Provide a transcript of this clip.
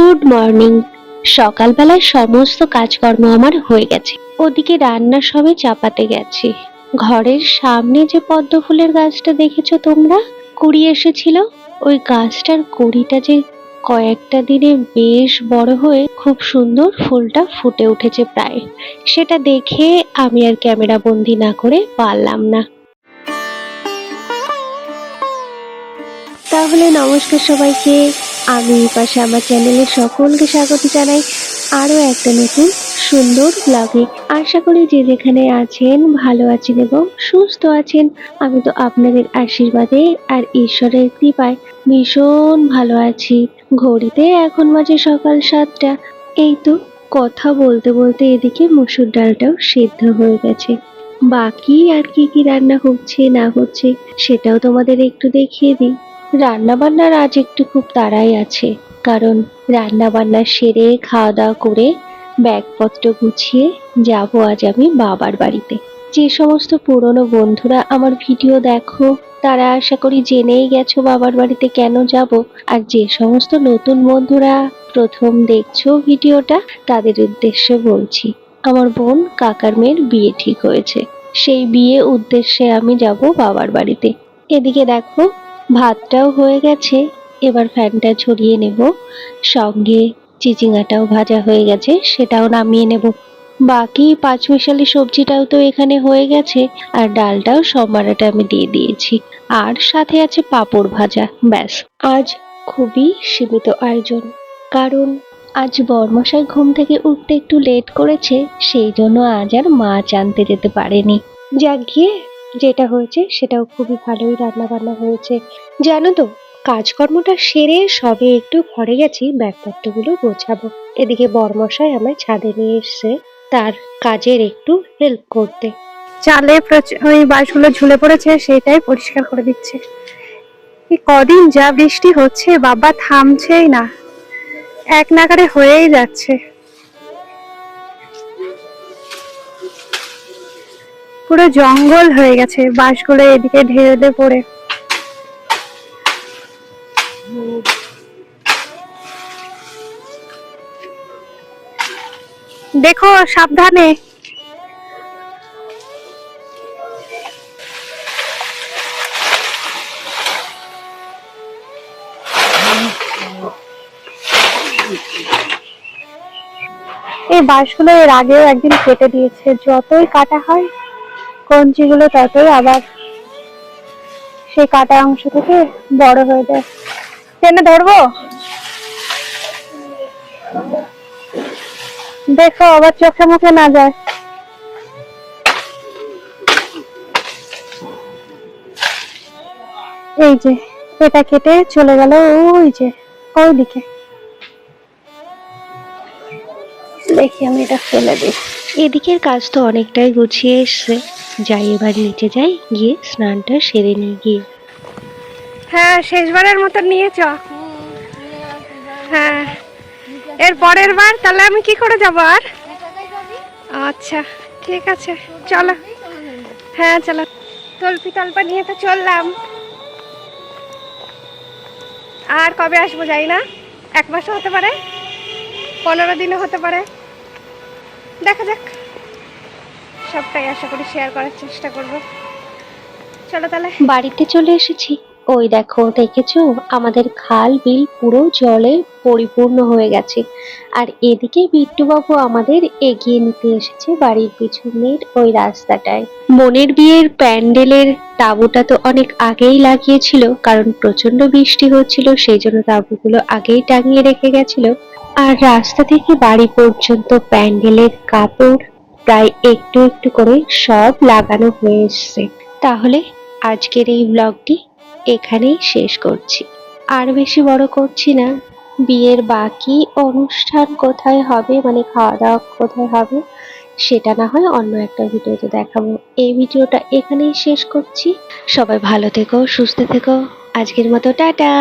Good morning. সকালবেলায় সমস্ত কাজকর্ম আমার হয়ে গেছে। ওদিকে রান্না সবে চাপাতে গেছি। ঘরের সামনে যে পদ্ম ফুলের গাছটা দেখেছ তোমরা? কুড়ি এসেছিল। ওই গাছটার কুড়িটা যে কয়েকটা দিনে বেশ বড় হয়ে খুব সুন্দর ফুলটা ফুটে উঠেছে প্রায়। সেটা দেখে আমি আর ক্যামেরা বন্দি না করে পারলাম না। তাহলে নমস্কার সবাইকে। আমি পাশে আমার চ্যানেলে সকলকে স্বাগত জানাই। আরও একটা নতুন, সুন্দর ব্লগে আশা করি যে যেখানে আছেন ভালো আছেন এবং সুস্থ আছেন। আমি তো আপনাদের আশীর্বাদে আর ঈশ্বরের কৃপায় ভীষণ ভালো আছি। ঘড়িতে এখন বাজে সকাল সাতটা। এই তো কথা বলতে বলতে এদিকে মসুর ডালটাও সিদ্ধ হয়ে গেছে। বাকি আর কি কি রান্না হচ্ছে, না হচ্ছে, সেটাও তোমাদের একটু দেখিয়ে দিই। রান্না বান্নার আজ একটু খুব তাড়াই আছে, কারণ রান্না বান্না সেরে খাওয়া দাওয়া করে ব্যাগপত্র গুছিয়ে যাব আজ আমি বাবার বাড়িতে। যে সমস্ত পুরনো বন্ধুরা আমার ভিডিও দেখো, তারা আশা করি জেনেই গেছো বাবার বাড়িতে কেন যাব। আর যে সমস্ত নতুন বন্ধুরা প্রথম দেখছ ভিডিওটা, তাদের উদ্দেশ্যে বলছি, আমার বোন কাকার মেয়ের বিয়ে ঠিক হয়েছে। সেই বিয়ে উদ্দেশ্যে আমি যাব বাবার বাড়িতে। এদিকে দেখো ভাতটাও হয়ে গেছে, এবার ফ্যানটা ছড়িয়ে নেব। সঙ্গে চিচিঙ্গাটাও ভাজা হয়ে গেছে, সেটাও নামিয়ে নেব। বাকি পাঁচমিশালি সবজিটাও তো এখানে হয়ে গেছে, আর ডালটাও সম্বারাটা আমি দিয়ে দিয়েছি। আর সাথে আছে পাঁপড় ভাজা, ব্যাস। আজ খুবই সীমিত আয়োজন, কারণ আজ বর্মশাই ঘুম থেকে উঠতে একটু লেট করেছে, সেই জন্য আজ আর মাছ আনতে যেতে পারেনি। যাক গিয়ে যেটা হয়েছে সেটাও খুবই ভালোই রান্না বান্না হয়েছে। জানো তো, কাজকর্মটা সেরে সবে একটু ঘরে গেছি, ব্যাগপত্রগুলো গোছাবো। এদিকে বরমশাই আমায় ছাদে নিয়ে এসছে, তার কাজের একটু হেল্প করতে। চালে ওই বাঁশগুলো ঝুলে পড়েছে সেটাই পরিষ্কার করে দিচ্ছে। কদিন যা বৃষ্টি হচ্ছে, বাবা থামছেই না। এক নাগারে হয়েই যাচ্ছে। পুরো জঙ্গল হয়ে গেছে বাঁশগুলো এদিকে ঢেলে পড়ে। দেখো, সাবধানে। এই বাঁশগুলো এর আগেও একদিন কেটে দিয়েছে, যতই কাটা হয়। কঞ্চিগুলো ততই আবার সেই কাটা অংশ থেকে বড় হয়ে যায়। টেনে ধরবো? দেখো, আবার চোখে মুখে না যায়। এই যে, এটা কেটে চলে গেল ওই যে, ওই দিকে। দেখি আমি এটা ফেলে দিই। এদিকের কাজ তো অনেকটাই গুছিয়ে এসছে। যাই, এবার নিচে যাই, গিয়ে স্নানটা সেরে নিয়ে গিয়ে। হ্যাঁ শেষবারের মতো নিয়ে চ হ্যাঁ এর পরের বার, তাহলে আমি কি করে যাব আর? আচ্ছা ঠিক আছে, চলো। হ্যাঁ চলো। তলপি তলপা নিয়ে তো চললাম। আর কবে আসব যাই না। এক মাসও হতে পারে, পনেরো দিনও হতে পারে। দেখা যাক। সবটাই আশা করি শেয়ার করার চেষ্টা করব। চলো তাহলে। বাড়িতে চলে এসেছি। ওই দেখো, দেখেছ? আমাদের খাল, বিল পুরো জলে পরিপূর্ণ হয়ে গেছে। আর এদিকে বিট্টুবাবু আমাদের এগিয়ে নিতে এসেছে বাড়ির পিছনের ওই রাস্তাটায়। মনের বিয়ের প্যান্ডেলের তাঁবুটা তো অনেক আগেই লাগিয়েছিল, কারণ প্রচণ্ড বৃষ্টি হচ্ছিল, সেই জন্য তাঁবুগুলো আগেই টাঙিয়ে রেখে গেছিল। আর রাস্তা থেকে বাড়ি পর্যন্ত প্যান্ডেলের কাপড় প্রায় একটু একটু করে সব লাগানো হয়ে এসছে। তাহলে আজকের এই ব্লগটি এখানেই শেষ করছি। আর বেশি বড় করছি না, বিয়ের বাকি অনুষ্ঠান কোথায় হবে মানে খাওয়া দাওয়া কোথায় হবে, সেটা না হয় অন্য একটা ভিডিওতে দেখাবো। এই ভিডিওটা এখানেই শেষ করছি। সবাই ভালো থেকো, সুস্থ থেকো। আজকের মতো, টাটা!